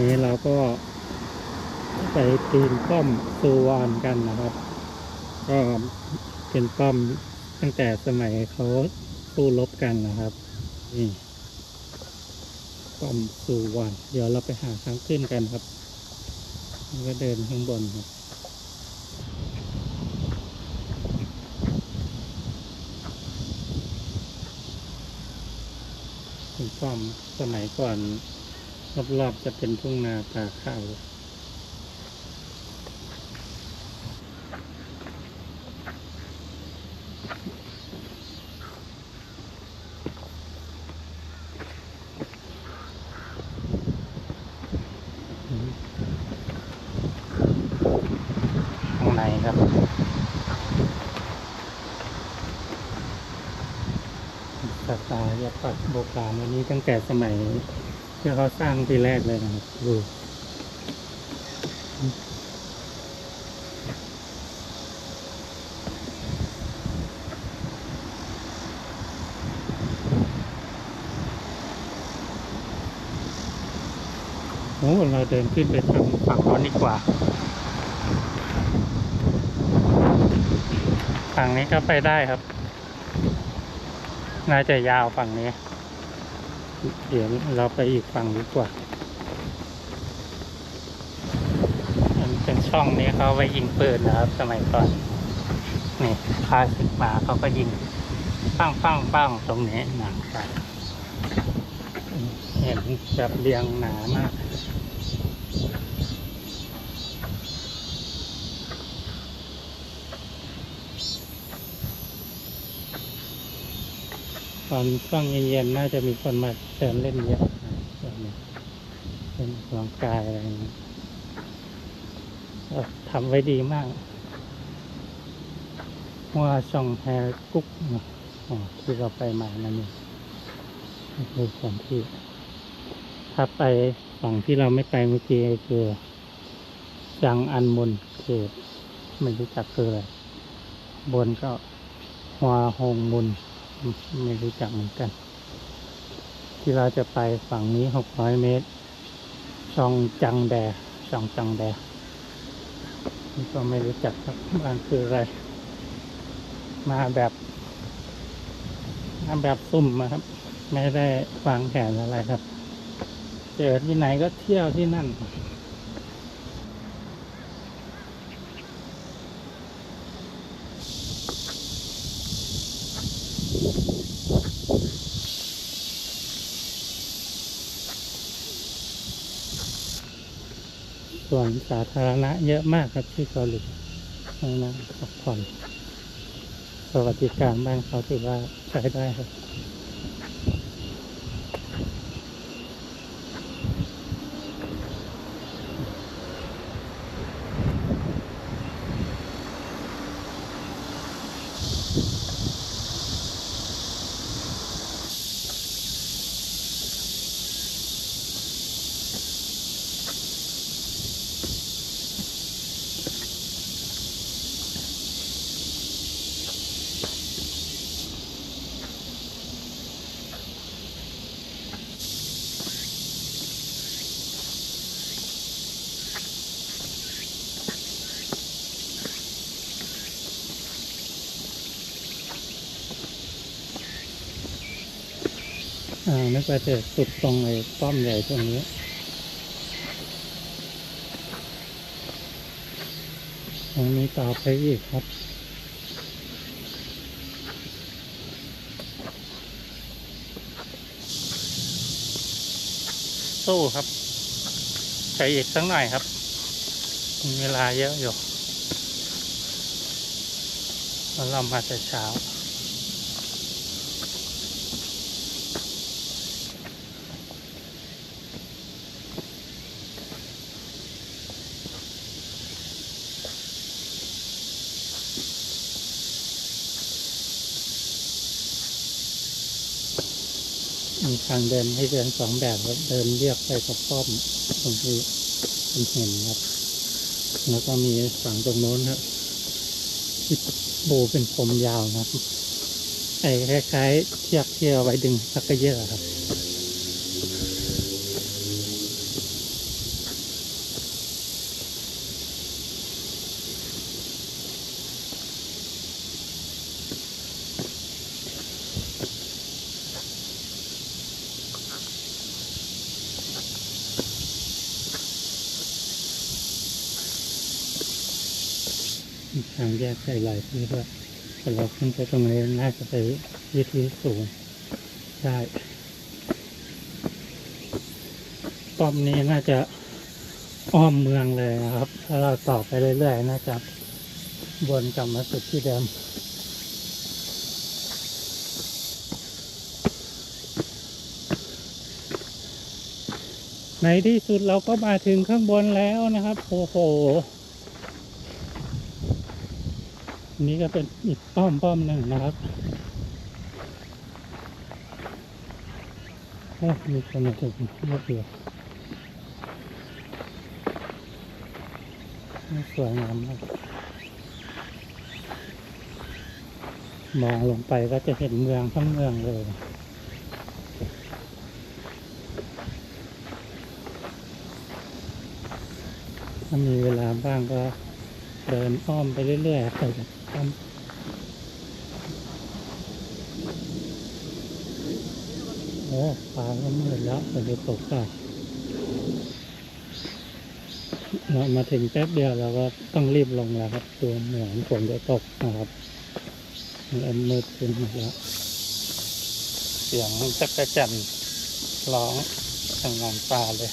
นี้เราก็ไปปีนป้อมซูวานกันนะครับ ก็เป็นป้อมตั้งแต่สมัยเขาสู้รบกันนะครับนี่ป้อมซูวานเดี๋ยวเราไปหาทางขึ้นกันครับก็เดินข้างบนครับเป็นป้อมสมัยก่อน รอบๆจะเป็นทุ่งนาป่าข้าวข้างในครับสไตล์ยปักโบราณอันนี้ตั้งแต่สมัย ที่เขาสร้างทีแรกเลยนะครับดูโอ้เราเดินขึ้นไปทางฝั่งโน้นดีกว่า ฝั่งนี้ก็ไปได้ครับ น่าจะยาวฝั่งนี้ เดี๋ยวเราไปอีกฝั่งดีกว่า มันเป็นช่องนี้เขาไปยิงปืนนะครับ สมัยก่อน นี่คลาสิกมาเขาก็ยิงปั้งปั้งปั้งตรงนี้หนังไปเห็นแบบเรียงหนามาก ตอนช่วงเย็นๆน่าจะมีคนมาเดินเล่นเยอะเป็นออกกำลังกายอะไรนี้ทำไว้ดีมากว่าช่องแฮกุ๊กนะอ๋อที่เราไปมานั่นเองนี่คือแผนที่ ถ้าไปฝั่งที่เราไม่ไปเมื่อกี้คือจังอันมุนเขตไม่รู้จักคืออะไรบนก็ฮวาฮงมุน ไม่รู้จักเหมือนกัน ที่เราจะไปฝั่งนี้หกร้อยเมตรช่องจังแดช่องจังแดนี่ก็ไม่รู้จักครับบ้านคืออะไร มาแบบมาแบบซุ่มนะครับ ไม่ได้วางแผนอะไรครับ เจอที่ไหนก็เที่ยวที่นั่น ส่วนสาธารณะเยอะมากครับที่เกาหลีนั่งพักผ่อนสวัสดิการบ้านเขาถือว่าใช้ได้ครับ อ่านึกว่าจะสุดตรงไอ้ป้อมใหญ่ตรงนี้ตรงนี้ต่อไปอีกครับสู้ครับใช้อีกสักหน่อยครับ มีเวลาเยอะอยู่เรามาแต่เช้า มีทางเดินให้เดินสองแบบครับเดินเรียบไปกับป้อมตรงที่ผมเห็นครับ แล้วก็มีฝั่งตรงโน้นครับที่โบเป็นผมยาวนะครับไอ้คล้ายๆเทียบเที่เอาไว้ดึงสักกระเยอะครับ ทางแยกใส่หลายที่ด้วยแต่เราขึ้นไปตรงนี้น่าจะไปวิธีสูงได้ป้อมนี้น่าจะอ้อมเมืองเลยนะครับ ถ้าเราต่อไปเรื่อยๆน่าจะวนกลับมาสุดที่เดิมในที่สุดเราก็มาถึงข้างบนแล้วนะครับโอ้โห นี่ก็เป็นอีกป้อมป้อมหนึ่งนะครับโอ้มีคนมาถึงรถเดียวสวยงามมากมองลงไปก็จะเห็นเมืองทั้งเมืองเลยถ้ามีเวลาบ้างก็เดินอ้อมไปเรื่อยๆไป กป้อมโอ้ฟ้าก็มืดแล้วฝนจะตกค่ะเรามาถึงแป๊บเดียวเราก็ต้องรีบลงแล้วครับ ตัวเหมือนฝนจะตกนะครับเริ่มมืดขึ้นหมดแล้วเสียงจักรจันทร์ร้องทางงานป่าเลย